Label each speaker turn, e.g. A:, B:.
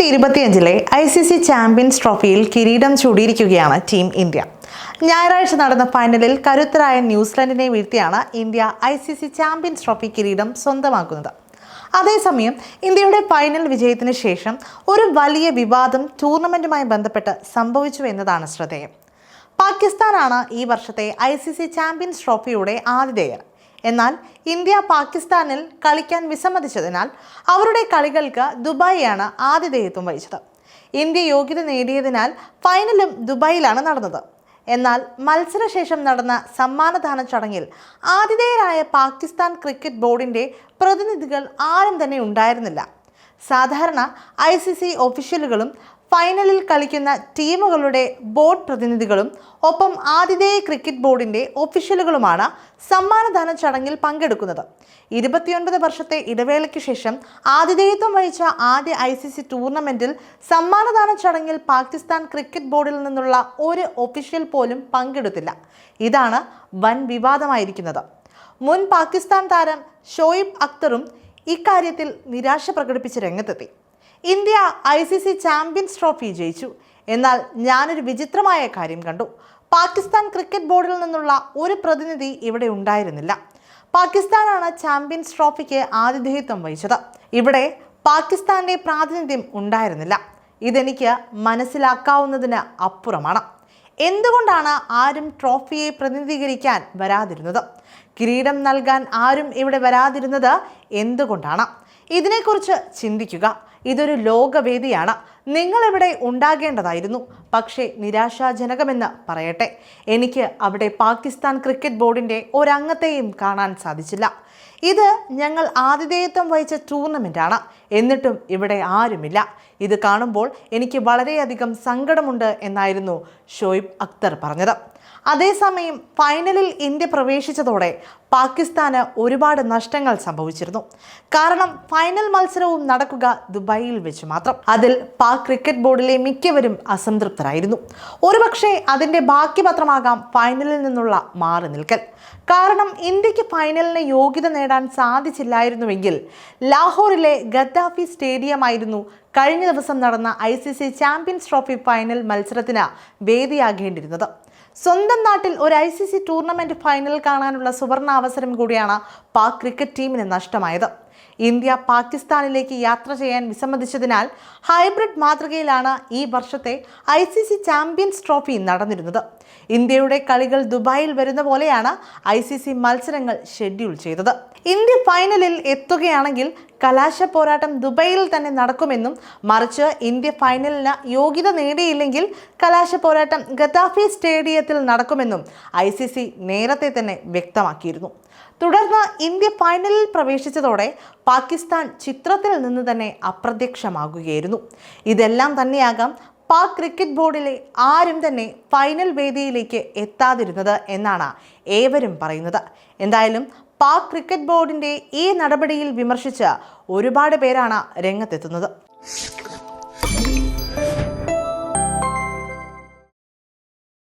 A: രണ്ടായിരത്തി ഇരുപത്തിയഞ്ചിലെ I C C champions ട്രോഫിയിൽ കിരീടം ചൂടിയിരിക്കുകയാണ് ടീം ഇന്ത്യ. ഞായറാഴ്ച നടന്ന ഫൈനലിൽ കരുത്തരായ ന്യൂസിലൻഡിനെ വീഴ്ത്തിയാണ് India I C C champions trophy കിരീടം സ്വന്തമാക്കുന്നത്. അതേസമയം ഇന്ത്യയുടെ ഫൈനൽ വിജയത്തിന് ശേഷം ഒരു വലിയ വിവാദം ടൂർണമെന്റുമായി ബന്ധപ്പെട്ട് സംഭവിച്ചു എന്നതാണ് ശ്രദ്ധേയം. പാകിസ്ഥാനാണ് ഈ വർഷത്തെ ഐ സി സി ചാമ്പ്യൻസ് ട്രോഫിയുടെ ആതിഥേയർ എന്നാൽ ഇന്ത്യ പാകിസ്ഥാനിൽ കളിക്കാൻ വിസമ്മതിച്ചതിനാൽ അവരുടെ കളികൾക്ക് ദുബായിയാണ് ആതിഥേയത്വം വഹിച്ചത്. ഇന്ത്യ യോഗ്യത നേടിയതിനാൽ ഫൈനലും ദുബായിലാണ് നടന്നത്. എന്നാൽ മത്സരശേഷം നടന്ന സമ്മാനദാന ചടങ്ങിൽ ആതിഥേയരായ പാകിസ്ഥാൻ ക്രിക്കറ്റ് ബോർഡിന്റെ പ്രതിനിധികൾ ആരും തന്നെ ഉണ്ടായിരുന്നില്ല. സാധാരണ ഐ സി സി ഒഫീഷ്യലുകളും ഫൈനലിൽ കളിക്കുന്ന ടീമുകളുടെ ബോർഡ് പ്രതിനിധികളും ഒപ്പം ആതിഥേയ ക്രിക്കറ്റ് ബോർഡിന്റെ ഒഫീഷ്യലുകളുമാണ് സമ്മാനദാന ചടങ്ങിൽ പങ്കെടുക്കുന്നത്. ഇരുപത്തിയൊൻപത് വർഷത്തെ ഇടവേളയ്ക്ക് ശേഷം ആതിഥേയത്വം വഹിച്ച ആദ്യ ഐ സി സി ടൂർണമെന്റിൽ സമ്മാനദാന ചടങ്ങിൽ പാകിസ്ഥാൻ ക്രിക്കറ്റ് ബോർഡിൽ നിന്നുള്ള ഒരു ഒഫീഷ്യൽ പോലും പങ്കെടുത്തില്ല. ഇതാണ് വൻ വിവാദമായിരിക്കുന്നത്. മുൻ പാകിസ്ഥാൻ താരം ഷോയിബ് അക്തറും ഇക്കാര്യത്തിൽ നിരാശ പ്രകടിപ്പിച്ച് രംഗത്തെത്തി. India I C C champions trophy ജയിച്ചു. എന്നാൽ ഞാനൊരു വിചിത്രമായ കാര്യം കണ്ടു. പാകിസ്ഥാൻ ക്രിക്കറ്റ് ബോർഡിൽ നിന്നുള്ള ഒരു പ്രതിനിധി ഇവിടെ ഉണ്ടായിരുന്നില്ല. പാകിസ്ഥാനാണ് ചാമ്പ്യൻസ് ട്രോഫിക്ക് ആതിഥേയത്വം വഹിച്ചത്. ഇവിടെ പാകിസ്ഥാന്റെ പ്രാതിനിധ്യം ഉണ്ടായിരുന്നില്ല. ഇതെനിക്ക് മനസ്സിലാക്കാവുന്നതിന് അപ്പുറമാണ്. എന്തുകൊണ്ടാണ് ആരും ട്രോഫിയെ പ്രതിനിധീകരിക്കാൻ വരാതിരുന്നത്? കിരീടം നൽകാൻ ആരും ഇവിടെ വരാതിരുന്നത് എന്തുകൊണ്ടാണ്? ഇതിനെക്കുറിച്ച് ചിന്തിക്കുക. ഇതൊരു ലോകവേദിയാണ്. നിങ്ങളിവിടെ ഉണ്ടാകേണ്ടതായിരുന്നു? പക്ഷേ നിരാശാജനകമെന്ന് പറയട്ടെ. എനിക്ക് അവിടെ പാകിസ്ഥാൻ ക്രിക്കറ്റ് ബോർഡിന്റെ ഒരംഗത്തെയും കാണാൻ സാധിച്ചില്ല. ഇത് ഞങ്ങൾ ആതിഥേയത്വം വഹിച്ച ടൂർണമെന്റാണ് എന്നിട്ടും ഇവിടെ ആരുമില്ല. ഇത് കാണുമ്പോൾ എനിക്ക് വളരെയധികം സങ്കടമുണ്ട് എന്നായിരുന്നു ഷോയിബ് അക്തർ പറഞ്ഞത്. അതേസമയം ഫൈനലിൽ ഇന്ത്യ പ്രവേശിച്ചതോടെ പാകിസ്ഥാന് ഒരുപാട് നഷ്ടങ്ങൾ സംഭവിച്ചിരുന്നു. കാരണം ഫൈനൽ മത്സരവും നടക്കുക ദുബായിൽ വെച്ച് മാത്രം. അതിൽ പാക് ക്രിക്കറ്റ് ബോർഡിലെ മിക്കവരും അസംതൃപ്തരായിരുന്നു. ഒരുപക്ഷെ അതിന്റെ ബാക്കി പത്രമാകാം ഫൈനലിൽ നിന്നുള്ള മാറി നിൽക്കൽ. കാരണം ഇന്ത്യയ്ക്ക് ഫൈനലിന് യോഗ്യത നേടാൻ സാധിച്ചില്ലായിരുന്നുവെങ്കിൽ ലാഹോറിലെ ഗദ്ദാഫി സ്റ്റേഡിയമായിരുന്നു കഴിഞ്ഞ ദിവസം നടന്ന I C C champions trophy final മത്സരത്തിന് വേദിയാകേണ്ടിരുന്നത് സ്വന്തം നാട്ടിൽ ഒരു I C C tournament final കാണാനുള്ള സുവർണ അവസരം കൂടിയാണ് പാക് ക്രിക്കറ്റ് ടീമിന് നഷ്ടമായത്. ഇന്ത്യ പാകിസ്ഥാനിലേക്ക് യാത്ര ചെയ്യാൻ വിസമ്മതിച്ചതിനാൽ ഹൈബ്രിഡ് മാതൃകയിലാണ് ഈ വർഷത്തെ I C C champions trophy നടന്നിരുന്നത്. ഇന്ത്യയുടെ കളികൾ ദുബായിൽ വരുന്ന പോലെയാണ് ഐ സി സി മത്സരങ്ങൾ ഷെഡ്യൂൾ ചെയ്തത്. ഇന്ത്യ ഫൈനലിൽ എത്തുകയാണെങ്കിൽ കലാശ പോരാട്ടം ദുബായിൽ തന്നെ നടക്കുമെന്നും മറിച്ച് ഇന്ത്യ ഫൈനലിന് യോഗ്യത നേടിയില്ലെങ്കിൽ കലാശ പോരാട്ടം ഗതാഫി സ്റ്റേഡിയത്തിൽ നടക്കുമെന്നും ഐ സി സി നേരത്തെ തന്നെ വ്യക്തമാക്കിയിരുന്നു. തുടർന്ന് ഇന്ത്യ ഫൈനലിൽ പ്രവേശിച്ചതോടെ പാകിസ്ഥാൻ ചിത്രത്തിൽ നിന്ന് തന്നെ അപ്രത്യക്ഷമാകുകയായിരുന്നു. ഇതെല്ലാം തന്നെയാകാം പാക് ക്രിക്കറ്റ് ബോർഡിലെ ആരും തന്നെ ഫൈനൽ വേദിയിലേക്ക് എത്താതിരുന്നത് എന്നാണ് ഏവരും പറയുന്നത്. എന്തായാലും പാക് ക്രിക്കറ്റ് ബോർഡിന്റെ ഈ നടപടിയിൽ വിമർശിച്ച് ഒരുപാട് പേരാണ് രംഗത്തെത്തുന്നത്.